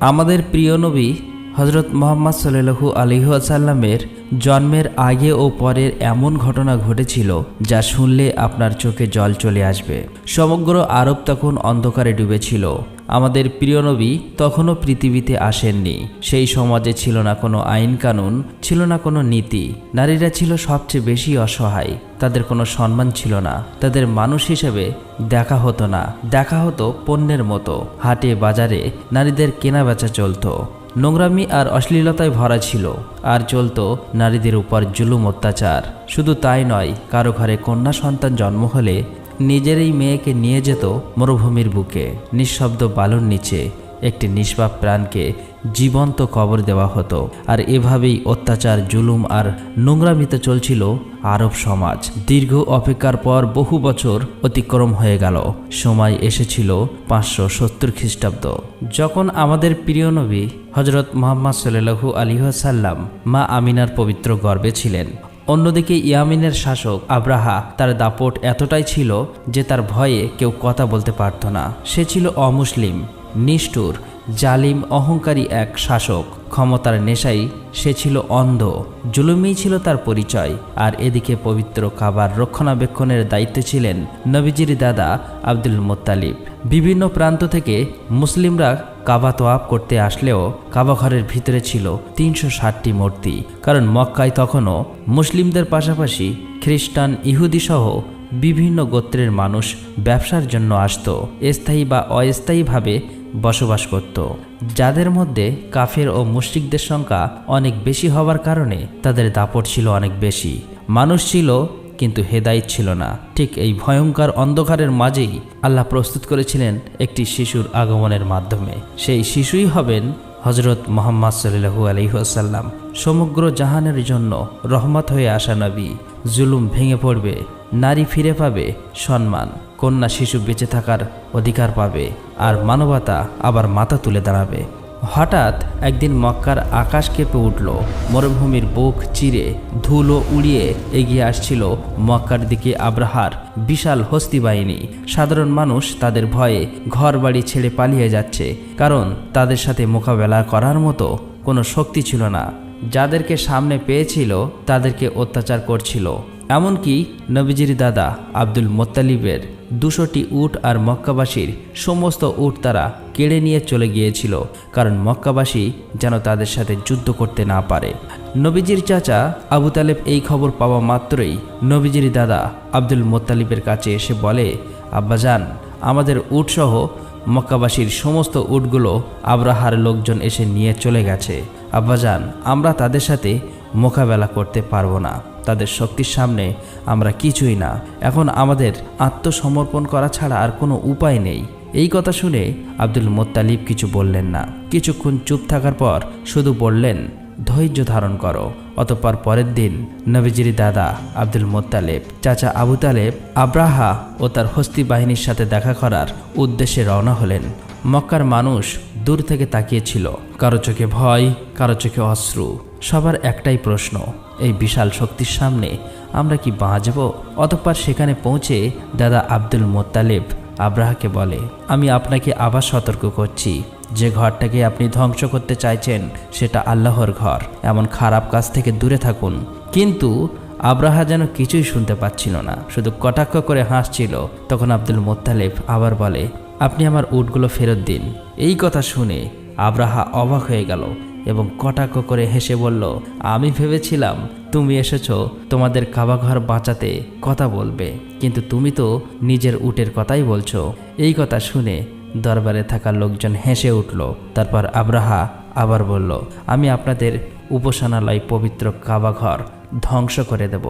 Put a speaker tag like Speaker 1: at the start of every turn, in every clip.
Speaker 1: আমাদের প্রিয় নবী হজরত মোহাম্মদ সাল্লু আলিহাসাল্লামের জন্মের আগে ও পরের এমন ঘটনা ঘটেছিল যা শুনলে আপনার চোখে জল চলে আসবে। সমগ্র আরব তখন অন্ধকারে ডুবেছিল। আমাদের প্রিয় নবী তখনও পৃথিবীতে আসেননি। সেই সমাজে ছিল না কোনো আইন কানুন, ছিল না কোনো নীতি। নারীরা ছিল সবচেয়ে বেশি অসহায়। তাদের কোনো সম্মান ছিল না। তাদের মানুষ হিসেবে দেখা হতো না। দেখা হতো পণ্যের মতো। হাটে, বাজারে নারীদের কেনা বেচা চলতো। নোংরামি আর অশ্লীলতায় ভরা ছিল। আর চলতো নারীদের উপর জুলুম অত্যাচার। শুধু তাই নয়, কারও ঘরে কন্যা সন্তান জন্ম হলে নিজেরই মেয়েকে নিয়ে যেত মরুভূমির বুকে। নিঃশব্দ বালুর নিচে একটি নিষ্পাপ প্রাণকে জীবন্ত কবর দেওয়া হতো। আর এভাবেই অত্যাচার, জুলুম আর নোংরামিতে চলছিল আরব সমাজ। দীর্ঘ অপেক্ষার পর বহু বছর অতিক্রম হয়ে গেল। সময় এসেছিল পাঁচশো সত্তর খ্রিস্টাব্দ। যখন আমাদের প্রিয় নবী হজরত মোহাম্মদ সাল্লু আলিহাসাল্লাম মা আমিনার পবিত্র গর্বে ছিলেন অন্যদিকে ইয়ামিনের শাসক আব্রাহা তার দাপট এতটাই ছিল যে তার ভয়ে কেউ কথা বলতে পারত না। সে ছিল অমুসলিম, নিষ্ঠুর, জালিম, অহংকারী এক শাসক। ক্ষমতার নেশাই সে ছিল অন্ধ, জুলুমেই ছিল তার পরিচয়। আর এদিকে পবিত্র কাবার রক্ষণাবেক্ষণের দায়িত্বে ছিলেন নবীজির দাদা আব্দুল মোত্তালিব। বিভিন্ন প্রান্ত থেকে মুসলিমরা কাবা তোয়াব করতে আসলেও কাবা ঘরের ভিতরে ছিল তিনশো ষাটটি মূর্তি। কারণ মক্কায় তখনও মুসলিমদের পাশাপাশি খ্রিস্টান, ইহুদি সহ বিভিন্ন গোত্রের মানুষ ব্যবসার জন্য আসত, স্থায়ী বা অস্থায়ীভাবে বসবাস করত। যাদের মধ্যে কাফের ও মুশরিকদের সংখ্যা অনেক বেশি হওয়ার কারণে তাদের দাপট ছিল অনেক বেশি। মানুষ ছিল কিন্তু হেদায়ত ছিল না। ঠিক এই ভয়ঙ্কর অন্ধকারের মাঝেই আল্লাহ প্রস্তুত করেছিলেন একটি শিশুর আগমনের মাধ্যমে। সেই শিশুই হবেন হজরত মোহাম্মদ সাল্লু আলহিহাসাল্লাম সমগ্র জাহানের জন্য রহমত হয়ে আসা নবী, জুলুম ভেঙে পড়বে, নারী ফিরে পাবে, সম্মান, কন্যা শিশু বেঁচে থাকার অধিকার পাবে, আর মানবতা আবার মাথা তুলে দাঁড়াবে। হঠাৎ একদিন মক্কার আকাশ কেঁপে উঠল। মরুভূমির বুক চিরে ধুলো উড়িয়ে এগিয়ে আসছিল মক্কার দিকে আব্রাহার। বিশাল হস্তি বাহিনী। সাধারণ মানুষ তাদের ভয়ে ঘর বাড়ি ছেড়ে পালিয়ে যাচ্ছে। কারণ তাদের সাথে মোকাবেলা করার মতো কোনো শক্তি ছিল না। যাদেরকে সামনে পেয়েছিল, তাদেরকে অত্যাচার করছিল। এমনকি নবীজির দাদা আব্দুল মোত্তালিবের দুশোটি উট আর মক্কাবাসীর সমস্ত উট তারা কেড়ে নিয়ে চলে গিয়েছিল, কারণ মক্কাবাসী যেন তাদের সাথে যুদ্ধ করতে না পারে। নবীজির চাচা আবু তালেব এই খবর পাওয়া মাত্রই নবীজির দাদা আব্দুল মোত্তালিবের কাছে এসে বলে আব্বাজান আমাদের উটসহ মক্কাবাসীর সমস্ত উটগুলো আব্রাহার লোকজন এসে নিয়ে চলে গেছে। আব্বাজান আমরা তাদের সাথে মোকাবেলা করতে পারব না। তাদের শক্তির সামনে আমরা কিছুই না। এখন আমাদের আত্মসমর্পণ করা ছাড়া আর কোনো উপায় নেই। এই কথা শুনে আব্দুল মোত্তালিব কিছু বললেন না। কিছুক্ষণ চুপ থাকার পর শুধু বললেন, ধৈর্য ধারণ করো। অতপর পরের দিন নবীজির দাদা আব্দুল মোত্তালেব, চাচা আবু তালেব, আব্রাহা ও তার হস্তি বাহিনীর সাথে দেখা করার উদ্দেশ্যে রওনা হলেন। মক্কার মানুষ দূর থেকে তাকিয়েছিল। কারও চোখে ভয়, কারও চোখে অশ্রু। সবার একটাই প্রশ্ন, এই বিশাল শক্তির সামনে আমরা কি বাঁচব? অতঃপর সেখানে পৌঁছে দাদা আব্দুল মোত্তালেব আব্রাহাকে বলে, আমি আপনাকে আবার সতর্ক করছি। যে ঘরটাকে আপনি ধ্বংস করতে চাইছেন, সেটা আল্লাহর ঘর। এমন খারাপ কাজ থেকে দূরে থাকুন। কিন্তু আব্রাহা যেন কিছুই শুনতে পাচ্ছিল না। শুধু কটাক্ষ করে হাসছিল। তখন আব্দুল মোত্তালেব আবার বলে আপনি আমার উটগুলো ফেরত দিন। এই কথা শুনে আব্রাহা অবাক হয়ে গেল এবং কটাক্ষ করে হেসে বলল, আমি ভেবেছিলাম তুমি এসেছ তোমাদের কাবাঘর বাঁচাতে কথা বলবে, কিন্তু তুমি তো নিজের উটের কথাই বলছো। এই কথা শুনে দরবারে থাকা লোকজন হেসে উঠল। তারপর আব্রাহা আবার বলল, আমি আপনাদের উপাসনালয় পবিত্র কাবাঘর ধ্বংস করে দেব,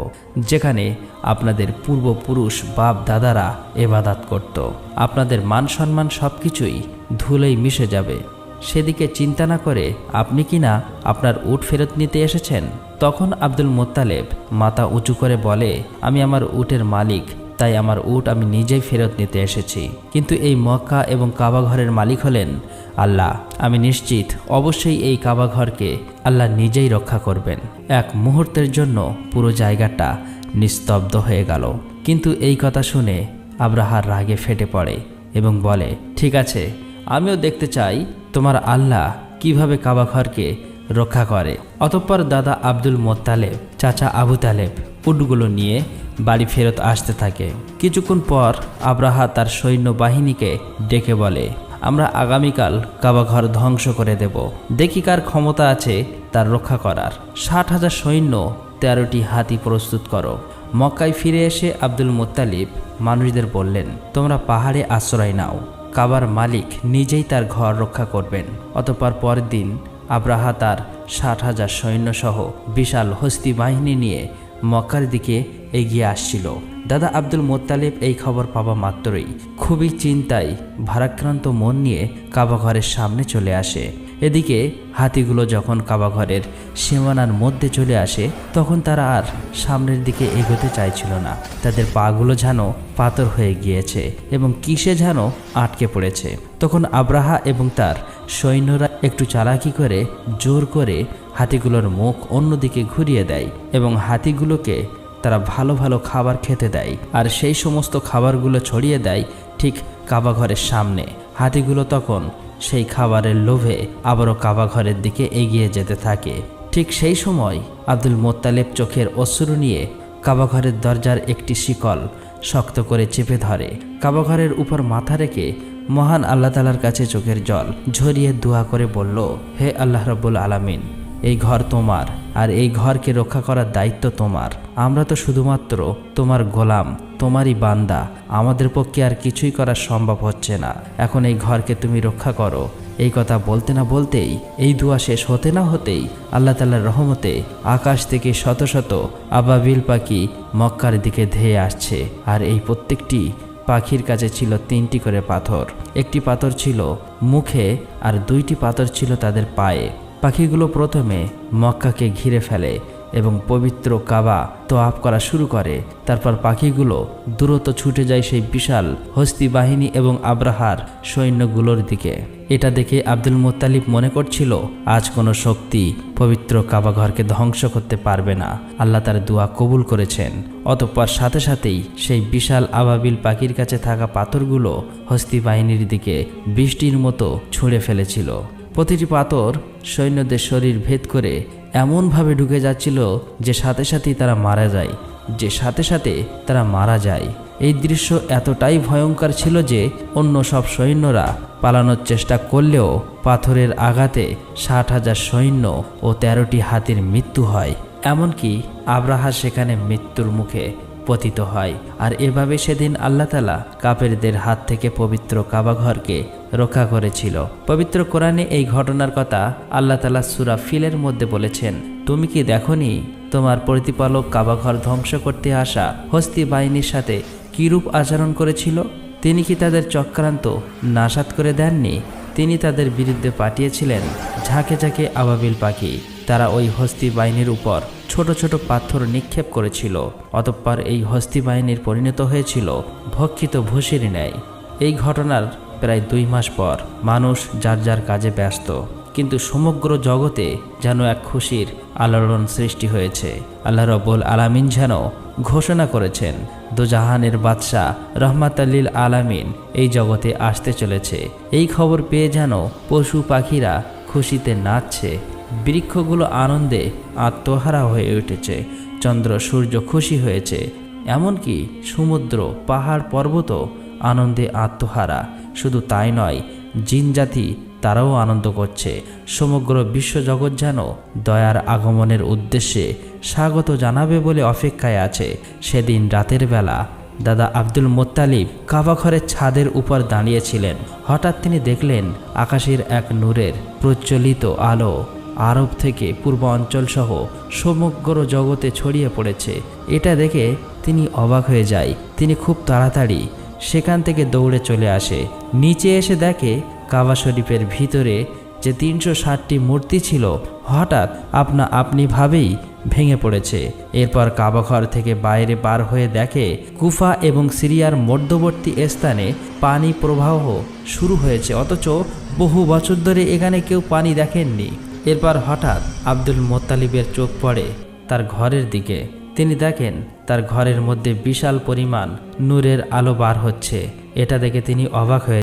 Speaker 1: যেখানে আপনাদের পূর্বপুরুষ বাপ দাদারা এবাদাত করত। আপনাদের মান সম্মান সব কিছুই ধুলেই মিশে যাবে। সেদিকে চিন্তা না করে আপনি কি না আপনার উট ফেরত নিতে এসেছেন? তখন আব্দুল মোত্তালেব মাথা উঁচু করে বলে, আমি আমার উটের মালিক তাই আমার উট আমি নিজেই ফেরত নিতে এসেছি। কিন্তু এই মক্কা এবং কাবাঘরের মালিক হলেন আল্লাহ। আমি নিশ্চিত, অবশ্যই এই কাবাঘরকে আল্লাহ নিজেই রক্ষা করবেন। এক মুহূর্তের জন্য পুরো জায়গাটা নিস্তব্ধ হয়ে গেল। কিন্তু এই কথা শুনে আব্রাহার রাগে ফেটে পড়ে এবং বলে, ঠিক আছে, আমিও দেখতে চাই তোমার আল্লাহ কীভাবে কাবা ঘরকে রক্ষা করে। অতঃপর দাদা আব্দুল মোত্তালেব, চাচা আবু তালেব উটগুলো নিয়ে বাড়ি ফেরত আসতে থাকে। কিছুক্ষণ পর আব্রাহা তার সৈন্য বাহিনীকে ডেকে বলে, আমরা আগামীকাল কাবাঘর ধ্বংস করে দেব। দেখি কার ক্ষমতা আছে তার রক্ষা করার। ষাট হাজার সৈন্য তেরোটি হাতি প্রস্তুত করো। মক্কায় ফিরে এসে আব্দুল মোত্তালিব মানুষদের বললেন, তোমরা পাহাড়ে আশ্রয় নাও। কাবার মালিক নিজেই তার ঘর রক্ষা করবেন। অতপর পরের দিন আব্রাহা তার ষাট হাজার সৈন্যসহ বিশাল হস্তি বাহিনী নিয়ে মক্কার দিকে এগিয়ে আসছিল। দাদা আব্দুল মোত্তালেব এই খবর পাওয়া মাত্রই খুবই চিন্তায়, ভারাক্রান্ত মন নিয়ে কাবাঘরের সামনে চলে আসে। এদিকে হাতিগুলো যখন কাবাঘরের সীমানার মধ্যে চলে আসে, তখন তারা আর সামনের দিকে এগোতে চাইছিল না। তাদের পাগুলো যেন পাথর হয়ে গিয়েছে এবং কিসে যেন আটকে পড়েছে। তখন আব্রাহা এবং তার সৈন্যরা একটু চালাকি করে, জোর করে হাতিগুলোর মুখ অন্যদিকে ঘুরিয়ে দেয় এবং হাতিগুলোকে তারা ভালো ভালো খাবার খেতে দেয়। আর সেই সমস্ত খাবারগুলো ছড়িয়ে দেয় ঠিক কাবাঘরের সামনে। হাতিগুলো তখন সেই খাবারের লোভে আবারও কাবাঘরের দিকে এগিয়ে যেতে থাকে। ঠিক সেই সময় আব্দুল মোত্তালেব চোখের অশ্রু নিয়ে কাবাঘরের দরজার একটি শিকল শক্ত করে চেপে ধরে। কাবাঘরের উপর মাথা রেখে মহান আল্লাহ তালার কাছে চোখের জল ঝরিয়ে দোয়া করে বলল, হে আল্লাহ রব্বুল আলামিন, এই ঘর তোমার, আর এই ঘরকে রক্ষা করার দায়িত্ব তোমার। আমরা তো শুধুমাত্র তোমার গোলাম, তোমারই বান্দা, আমাদের পক্ষে আর কিছুই করা সম্ভব হচ্ছে না। এখন এই ঘরকে তুমি রক্ষা করো। এই কথা বলতে না বলতেই, এই দোয়া শেষ হতে না হতেই আল্লাহ তালার রহমতে আকাশ থেকে শত শত আবাবিল পাখি মক্কার দিকে ধেয়ে আসছে। আর এই প্রত্যেকটি পাখির কাছে ছিল তিনটি করে পাথর। একটি পাথর ছিল মুখে আর দুইটি পাথর ছিল তাদের পায়ে। পাখিগুলো প্রথমে মক্কাকে ঘিরে ফেলে এবং পবিত্র কাবা তোয়াপ করা শুরু করে। তারপর পাখিগুলো দ্রুত ছুটে যায় সেই বিশাল হস্তি বাহিনী এবং আব্রাহার সৈন্যগুলোর দিকে। এটা দেখে আব্দুল মোত্তালিব মনে করছিল, আজ কোনো শক্তি পবিত্র কাবা ঘরকে ধ্বংস করতে পারবে না। আল্লাহ তার দোয়া কবুল করেছেন। অতঃপর সাথে সাথেই সেই বিশাল আবাবিল পাখির কাছে থাকা পাথরগুলো হস্তি বাহিনীর দিকে বৃষ্টির মতো ছুঁড়ে ফেলেছিল। প্রতিটি পাথর সৈন্যদের শরীর ভেদ করে এমনভাবে ঢুকে যাচ্ছিল যে সাথে সাথেই তারা মারা যায়, যে সাথে সাথে তারা মারা যায়। এই দৃশ্য এতটাই ভয়ঙ্কর ছিল যে অন্য সব সৈন্যরা পালানোর চেষ্টা করলেও পাথরের আঘাতে ষাট হাজার সৈন্য ও তেরোটি হাতির মৃত্যু হয়। এমনকি আব্রাহা সেখানে মৃত্যুর মুখে পতিত হয়। আর এভাবে সেদিন আল্লাহ তালা কাপেরদের হাত থেকে পবিত্র কাবাঘরকে রক্ষা করেছিল। পবিত্র কোরআনে এই ঘটনার কথা আল্লাহ তালা সুরা ফিলের মধ্যে বলেছেন, তুমি কি দেখনি তোমার প্রতিপালক কাবাঘর ধ্বংস করতে আসা হস্তি বাহিনীর সাথে কিরূপ আচরণ করেছিল? তিনি কি তাদের চক্রান্ত নাসাত করে দেননি? তিনি তাদের বিরুদ্ধে পাঠিয়েছিলেন ঝাঁকে ঝাঁকে আবাবিল পাখি। তারা ওই হস্তি বাহিনীর উপর ছোট ছোট পাথর নিক্ষেপ করেছিল, অতঃপর এই হস্তি বাহিনীর পরিণত হয়েছিল ভক্ষিত ভূষির ন্যায়। এই ঘটনার প্রায় দুই মাস পর মানুষ যার যার কাজে ব্যস্ত, কিন্তু সমগ্র জগতে যেন এক খুশির আলোড়ন সৃষ্টি হয়েছে। আল্লাহ রবুল আলামিন যেন ঘোষণা করেছেন, দোজাহানের বাদশাহ রহমাত রহমাতাল্লিল আলামিন এই জগতে আসতে চলেছে। এই খবর পেয়ে যেন পশু পাখিরা খুশিতে নাচছে, বৃক্ষগুলো আনন্দে আত্মহারা হয়ে উঠেছে, চন্দ্র সূর্য খুশি হয়েছে, এমনকি সমুদ্র, পাহাড় পর্বতও আনন্দে আত্মহারা। শুধু তাই নয় জিনজাতি তারাও আনন্দ করছে। সমগ্র বিশ্বজগৎ যেন দয়ার আগমনের উদ্দেশ্যে স্বাগত জানাবে বলে অপেক্ষায় আছে। সেদিন রাতের বেলা দাদা আব্দুল মোত্তালিব কাবাঘরের ছাদের উপর দাঁড়িয়েছিলেন। হঠাৎ তিনি দেখলেন আকাশের এক নূরের প্রজ্বলিত আলো আরব থেকে পূর্ব অঞ্চল সহ সমগ্র জগতে ছড়িয়ে পড়েছে। এটা দেখে তিনি অবাক হয়ে যায়। তিনি খুব তাড়াতাড়ি সেখান থেকে দৌড়ে চলে আসে। নিচে এসে দেখে কাবা শরীফের ভিতরে যে তিনশো ষাটটি মূর্তি ছিল, হঠাৎ আপনা আপনিভাবেই ভেঙে পড়েছে। এরপর কাবাঘর থেকে বাইরে বার হয়ে দেখে কুফা এবং সিরিয়ার মধ্যবর্তী স্থানে পানি প্রবাহ শুরু হয়েছে। অথচ বহু বছর ধরে এখানে কেউ পানি দেখেননি। এরপর হঠাৎ আব্দুল মোত্তালিবের চোখ পড়ে তার ঘরের দিকে। তিনি দেখেন তার ঘরের মধ্যে বিশাল পরিমাণ নূরের আলো বার হচ্ছে। এটা দেখে তিনি অবাক হয়ে